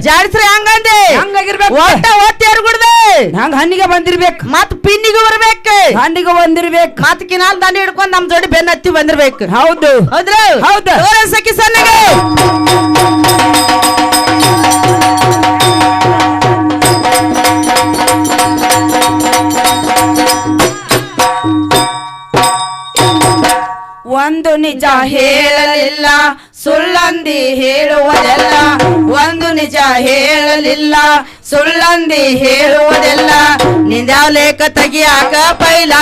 ಜಾಡಿಸ್ರಿ ಹಂಗಂದೆ? ಹಂಗಾಗಿರ್ಬೇಕು. ಒಟ್ಟ ಒತ್ತಿ ಎರ್ಗುಡ್ದೆ? ಹಂಗ ಹಣ್ಣಿಗೆ ಬಂದಿರ್ಬೇಕು. ಮತ್ ಪಿನ್ನಿಗೆ ಬರ್ಬೇಕು. ಹಣ್ಣಿಗೆ ಬಂದಿರ್ಬೇಕು. ಮತ್ ಕಿನಾಲ್ ದಾನಿ ಹಿಡ್ಕೊಂಡ್ ನಮ್ ಜೋಡಿ ಬೆನ್ನ ಹತ್ತಿ ಬಂದಿರ್ಬೇಕು. ಹೌದು. ಹೌದ್ರ ಹೌದು. ಸಖಿ ಸಣ್ಣಗೆ. ಸುಳ್ಳಂದಿ ಹೇಳುವುದೆಲ್ಲ ನಿಂದ ಲೇಖ ತೆಗಿಯಾಕ ಪೈಲ.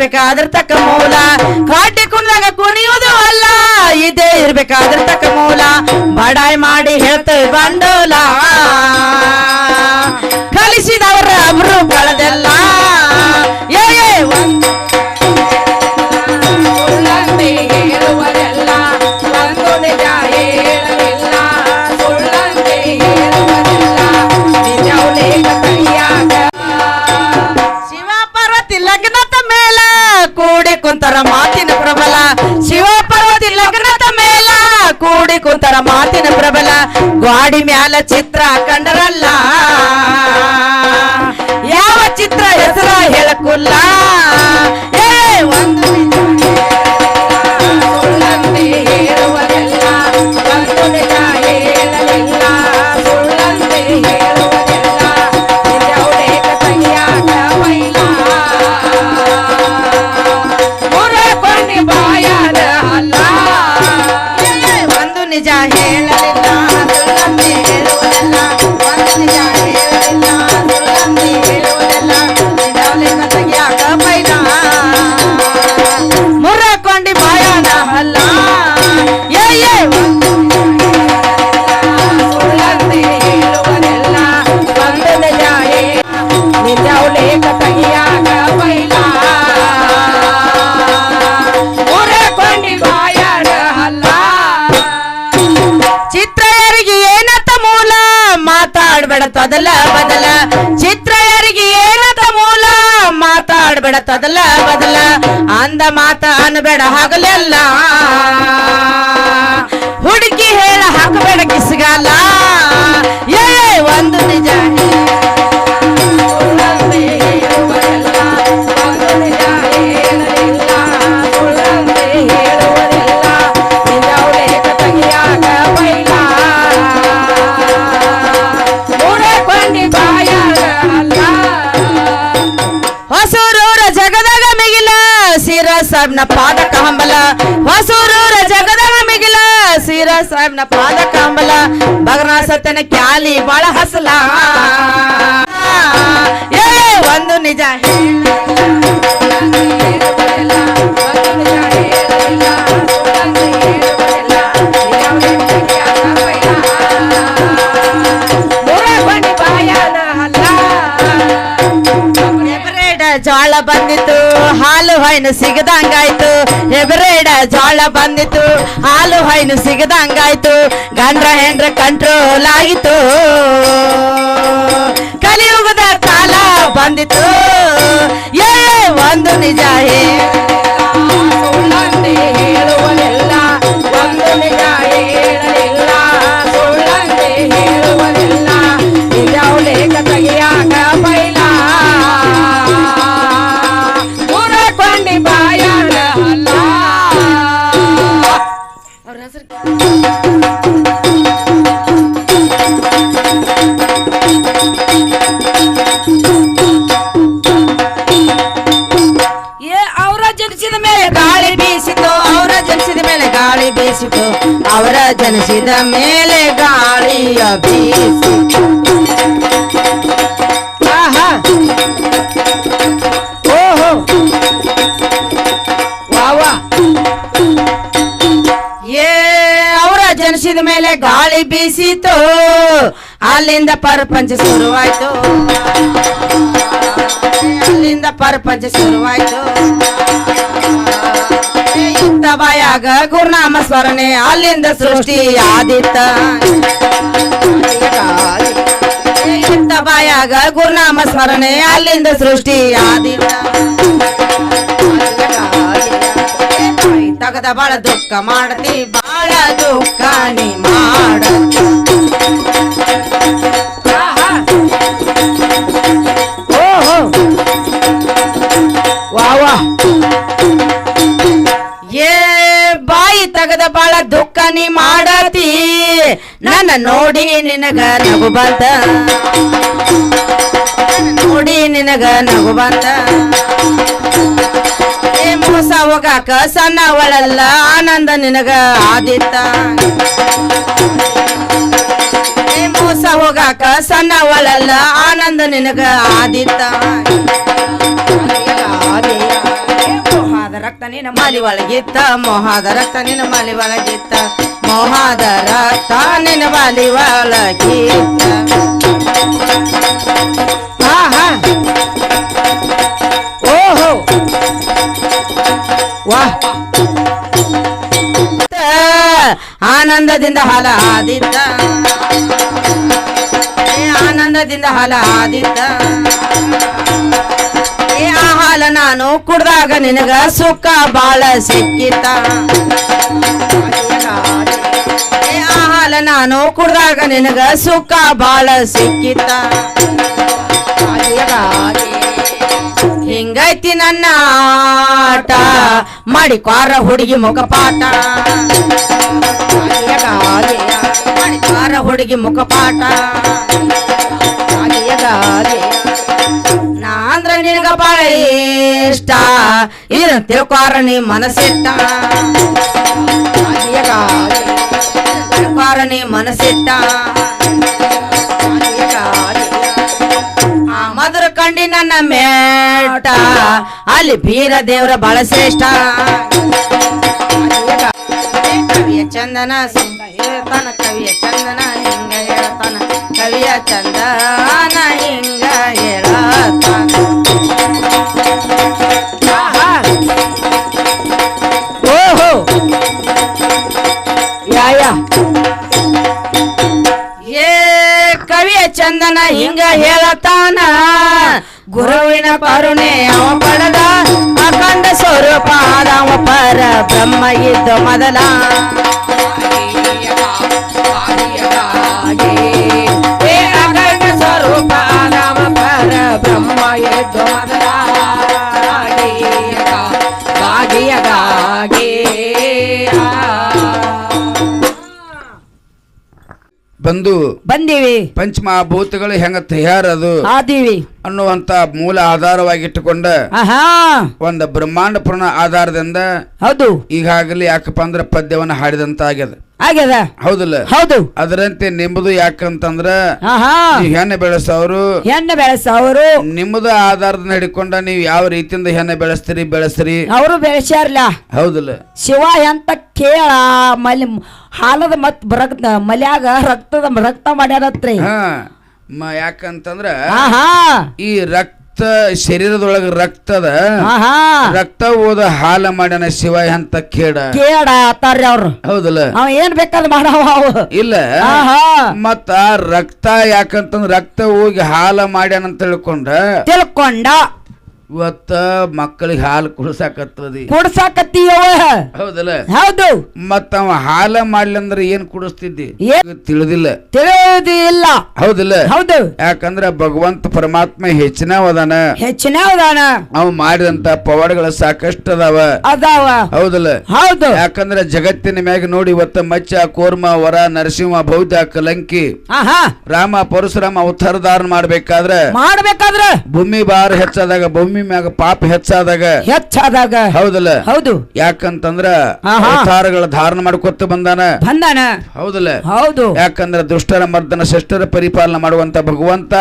ಇರ್ಬೇಕಾದ್ರ ತಕ್ಕ ಮೂಲ. ಕಾಟಿ ಕುಣಿದಾಗ ಕುಣಿಯೋದು ಅಲ್ಲ, ಇದೇ ಇರ್ಬೇಕಾದ್ರ ತಕ್ಕ ಮೂಲ. ಬಡಾಯಿ ಮಾಡಿ ಹೇಳ್ತೇವೆ ಬಂಡೋಲ ಗ್ವಾಡಿ ಮ್ಯಾಲ ಚಿತ್ರ ಕಂಡರಲ್ಲ ಯಾವ ಚಿತ್ರ ಹೆಸರ ಹೇಳಕ್ಕುಲ್ಲ ಏ ಒಂದು ನಿಜ ಸುಳ್ಳಂತೆ ತೊದಲ ಬದಲ? ಅಂದ ಮಾತ ಅನ್ಬೇಡ ಹಗಲೆಲ್ಲ ಸಿರ ಪಾದ ಹಂಬಲ. ಹೊಸೂರೂರ ಜಗದಾಗ ಮಿಗಿಲ, ಸಿರ ಸಾಹೇಬ್ನ ಪಾದಕ ಹಂಬಲ. ಬಗನ ಸತ್ಯನ ಕ್ಯಾಲಿ ಬಾಳ ಹಸಲ ಏ, ಒಂದು ನಿಜ ಜೋಳ ಬಂದಿತ್ತು, ಹಾಲು ಹೈನು ಸಿಗದಂಗಾಯ್ತು. ಎಬ್ರೆಡ ಜೋಳ ಬಂದಿತ್ತು, ಹಾಲು ಹೈನು ಸಿಗದಂಗಾಯ್ತು. ಗಂಡ್ರ ಹೆಂಡ್ರ ಕಂಟ್ರೋಲ್ ಆಗಿತ್ತು. ಕಲಿಯುಗದ ಕಾಲ ಬಂದಿತ್ತು. ಏ, ಒಂದು ನಿಜ ಸುಳ್ಳಂತೆ ಜನಿಸಿದ ಮೇಲೆ ಗಾಳಿಯ ಬೀಸಿ. ಓಹೋ. ವಾ ವಾ ಏ, ಅವರ ಜನಿಸಿದ ಮೇಲೆ ಗಾಳಿ ಬೀಸಿತು. ಅಲ್ಲಿಂದ ಪ್ರಪಂಚ ಶುರುವಾಯ್ತು. ಅಲ್ಲಿಂದ ಪ್ರಪಂಚ ಶುರುವಾಯ್ತು. ಬಾಯಾಗ ಗುರುನಾಮ ಸ್ಮರಣೆ, ಅಲ್ಲಿಂದ ಸೃಷ್ಟಿ ಆದಿತ್ತ. ಬಾಯಾಗ ಗುರುನಾಮ ಸ್ಮರಣೆ, ಅಲ್ಲಿಂದ ಸೃಷ್ಟಿ ಆದಿತ್ತ. ತಗದ ಬಾಳ ದುಃಖ ಮಾಡತಿ, ಬಾಳ ದುಃಖ ನೀ ಮಾಡ. ನೋಡಿ ನಿನಗ ನಗು ಬಂತ. ನೋಡಿ ನಿನಗ ನಗು ಬಂತ. ಏ ಮೋಸ ಹೋಗಾಕ ಸಣ್ಣವಳಲ್ಲ, ಆನಂದ ನಿನಗ ಆದಿತ್ತ. ಏ ಮೋಸ ಹೋಗಾಕ ಸಣ್ಣವಳಲ್ಲ, ಆನಂದ ನಿನಗ ಆದಿತ್ತ. ರಕ್ತ ನಿನ್ನ ಮಾಲಿ ಒಳಗಿತ್ತ, ಮೋಹದ ರಕ್ತ ನಿನ್ನ ಮಾಲಿ ಒಳಗಿತ್ತ. ಮೋಹಾದ ತಾನಿನ ಒಳಗಿತ್ತ ಆಹಾ. ಓಹೋ. ವಾ. ಆನಂದದಿಂದ ಹಾಲ ಆದಿದ್ದ ಆನಂದದಿಂದ ಹಾಲ ಆದಿದ್ದ ಆ ಹಾಲ ನಾನು ಕುಡ್ದಾಗ ನಿನಗ ಸುಖ ಬಾಳ ಸಿಕ್ಕಿತ. ಏ ಆ ಹಾಲ ನಾನು ಕುಡ್ದಾಗ ನಿನಗ ಸುಖ ಬಾಳ ಸಿಕ್ಕಿತ. ಹಿಂಗೈತಿ ನನ್ನ ಆಟ. ಮಾಡಿ ಕ್ವಾರ ಹುಡುಗಿ ಮುಖಪಾಟ ಮಾಡಿ ಕ್ವಾರ ಹುಡುಗಿ ಮುಖಪಾಟ ನಾ ಅಂದ್ರ ನಿನಗ ಬಾಳ ಇಷ್ಟ. ಇದನ್ನ ತಿಳ್ಕೊರ ನೀ ಮನಸ್ಸಿಟ್ಟ. ತಿಳ್ಕೊರ ನೀ ಮನಸ್ಸಿಟ್ಟ ಮಧುರ ಕಂಡಿ ನನ್ನ ಮೇಟ ಅಲ್ಲಿ ಬೀರ ದೇವರ ಬಹಳ ಶ್ರೇಷ್ಠ. ಕವಿಯ ಚಂದನ ಸಿಂಗ ಹೇಳ್ತಾನ. ಕವಿಯ ಚಂದನ ಹಿಂಗ ಹೇಳ್ತಾನ. ಕವಿಯ ಚಂದನ ಕರುಣೆ ಅವ ಪಡೆದ ಅಖಂಡ ಸ್ವರೂಪ ಆದವ ಪರ ಬ್ರಹ್ಮ ಇದ್ದ ಮೊದಲ ಬಂದು ಬಂದೀವಿ. ಪಂಚಮಹಾಭೂತಗಳು ಹೆಂಗ ತಯಾರದು ಆದೀವಿ. ಅನ್ನುವಂತ ಮೂಲ ಆಧಾರವಾಗಿಟ್ಟುಕೊಂಡ ಒಂದು ಬ್ರಹ್ಮಾಂಡ ಪುರಾಣ ಆಧಾರದಿಂದ ಹೌದು. ಈಗಾಗಲೇ ಯಾಕಪ್ಪ ಅಂದ್ರೆ ಪದ್ಯವನ್ನು ಹಾಡಿದಂತ ಆಗ್ಯದ. ಆಗ್ಯದ ಹೌದಲ್ಲ? ಹೌದು. ಅದರಂತೆ ನಿಮ್ಮದು ಯಾಕಂತಂದ್ರ ಹೆಣ್ಣೆ ನೀವು ಹೆಣ್ಣೆ ಬೆಳೆಸೋರು. ಬೆಳೆಸವರು ನಿಮ್ಮದು ಆಧಾರದ ಹಿಡ್ಕೊಂಡ ನೀವು ಯಾವ ರೀತಿಯಿಂದ ಹೆಣ್ಣೆ ಬೆಳೆಸ್ತೀರಿ ಬೆಳೆಸ್ರಿ? ಅವರು ಬೆಳೆಸ್ಯಾರಲ್ಲ ಹೌದಲ್ಲ? ಶಿವ ಎಂತ ಕೇಳ ಮಲಿ ಹಾಲದ ಮತ್ ರಕ್ತ ಮಲ್ಯಾಗ ರಕ್ತದ ರಕ್ತ ಮಾಡ್ಯಾರತ್ರಿ. ಹಾ ಮ ಯಾಕಂತಂದ್ರ ಈ ರಕ್ತ ಶರೀರದೊಳಗ ರಕ್ತದ ರಕ್ತ ಓದ ಹಾಲ ಮಾಡ್ಯಾನ ಶಿವ ಅಂತ ಕೇಡ ಕೇಡ ಆತಾರ್ರಿ ಅವ್ರು. ಹೌದಲ್ಲ? ಅವ ಏನ್ ಬೇಕಾದ್ ಮಾಡವ ಅವು. ಇಲ್ಲ. ಮತ್ತ ಆ ರಕ್ತ ಯಾಕಂತಂದ್ರ ರಕ್ತ ಹೋಗಿ ಹಾಲ ಮಾಡ್ಯಾನ ಅಂತ ತಿಳ್ಕೊಂಡ. ತಿಳ್ಕೊಂಡ. ಇವತ್ತ ಮಕ್ಕಳಿಗೆ ಹಾಲು ಕುಡಿಸಾಕತ್ತದಿ. ಕುಡ್ಸಾಕತ್ತೀಯವ ಹೌದಲ್ಲ? ಹೌದು. ಮತ್ತ ಅವ ಹಾಲ ಮಾಡ್ಲಂದ್ರ ಏನ್ ಕುಡಿಸ್ತಿದ್ದಿ? ತಿಳಿದಿಲ್ಲ. ತಿಳಿದಿಲ್ಲ. ಹೌದಿಲ್ಲ? ಹೌದು. ಯಾಕಂದ್ರ ಭಗವಂತ ಪರಮಾತ್ಮ ಹೆಚ್ಚಿನ ಅದಾನ ಹೆಚ್ಚಿನ ಅದಾನ ಅವ್ ಮಾಡಿದಂತ ಪವಾಡಗಳು ಸಾಕಷ್ಟು ಅದಾವ. ಅದಾವ ಹೌದಲ್ಲ? ಹೌದು. ಯಾಕಂದ್ರ ಜಗತ್ತಿನ ಮ್ಯಾಗ ನೋಡಿ ಇವತ್ತ ಮಚ್ಚ ಕೋರ್ಮ ವರ ನರಸಿಂಹ ಬೌದ್ಧ ಕಲಂಕಿ. ರಾಮ ಪರಶುರಾಮ ಅವತಾರ ಧಾರಣ ಮಾಡ್ಬೇಕಾದ್ರ ಮಾಡ್ಬೇಕಾದ್ರ. ಭೂಮಿ ಭಾರ ಹೆಚ್ಚಾದಾಗ ಭೂಮಿ ಭೂಮಿ ಮ್ಯಾಗ ಪಾಪ ಹೆಚ್ಚಾದಾಗ ಹೆಚ್ಚಾದಾಗ ಹೌದಲ್ಲ? ಹೌದು. ಯಾಕಂತಂದ್ರ. ಅವತಾರಗಳ ಧಾರಣ ಮಾಡ್ಕೊತ ಬಂದಾನ? ಬಂದಾನ. ಹೌದಲ್ಲ? ಹೌದು. ಯಾಕಂದ್ರ ದುಷ್ಟರ ಮರ್ದನ ಶಿಷ್ಟರ ಪರಿಪಾಲನೆ ಮಾಡುವಂತ ಭಗವಂತ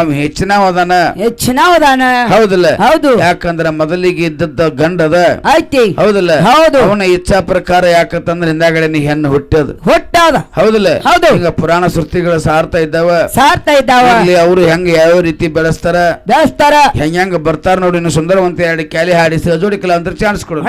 ಅವ್ ಹೆಚ್ಚಿನ ಹೋದಾನ ಹೆಚ್ಚಿನ ಹೋದಾನ ಹೌದಲ್ಲ? ಹೌದು. ಯಾಕಂದ್ರ ಮೊದಲಿಗೆ ಇದ್ದದ್ದ ಗಂಡದ ಐತಿ ಹೌದಲ್ಲ? ಹೌದು. ಅವನ ಇಚ್ಛಾ ಪ್ರಕಾರ ಯಾಕಂತಂದ್ರ ಹಿಂದಾಗಡೆ ನೀ ಹೆಣ್ಣು ಹುಟ್ಟದ ಹುಟ್ಟದ. ಹೌದಲ್ಲ? ಹೌದು. ಈಗ ಪುರಾಣ ಸೃತಿಗಳು ಸಾರ್ತಾ ಇದ್ದಾವ. ಸಾರ್ತಾ ಇದ್ದಾವ. ಇಲ್ಲಿ ಅವರು ಹೆಂಗ ಯಾವ ರೀತಿ ಬೆಳೆಸ್ತಾರ? ಬೆಳೆಸ್ತಾರ. ಹೆಂಗ್ ಹೆಂಗ ಬರ್ತಾರ ನೋಡಿ ಸುಂದರವಂತ ಎರಡು ಕ್ಯಾಲಿ ಹಾಡಿ ಸಹಜೋಡಿ ಅಂದ್ರೆ ಚಾನ್ಸ್ ಕೊಡು.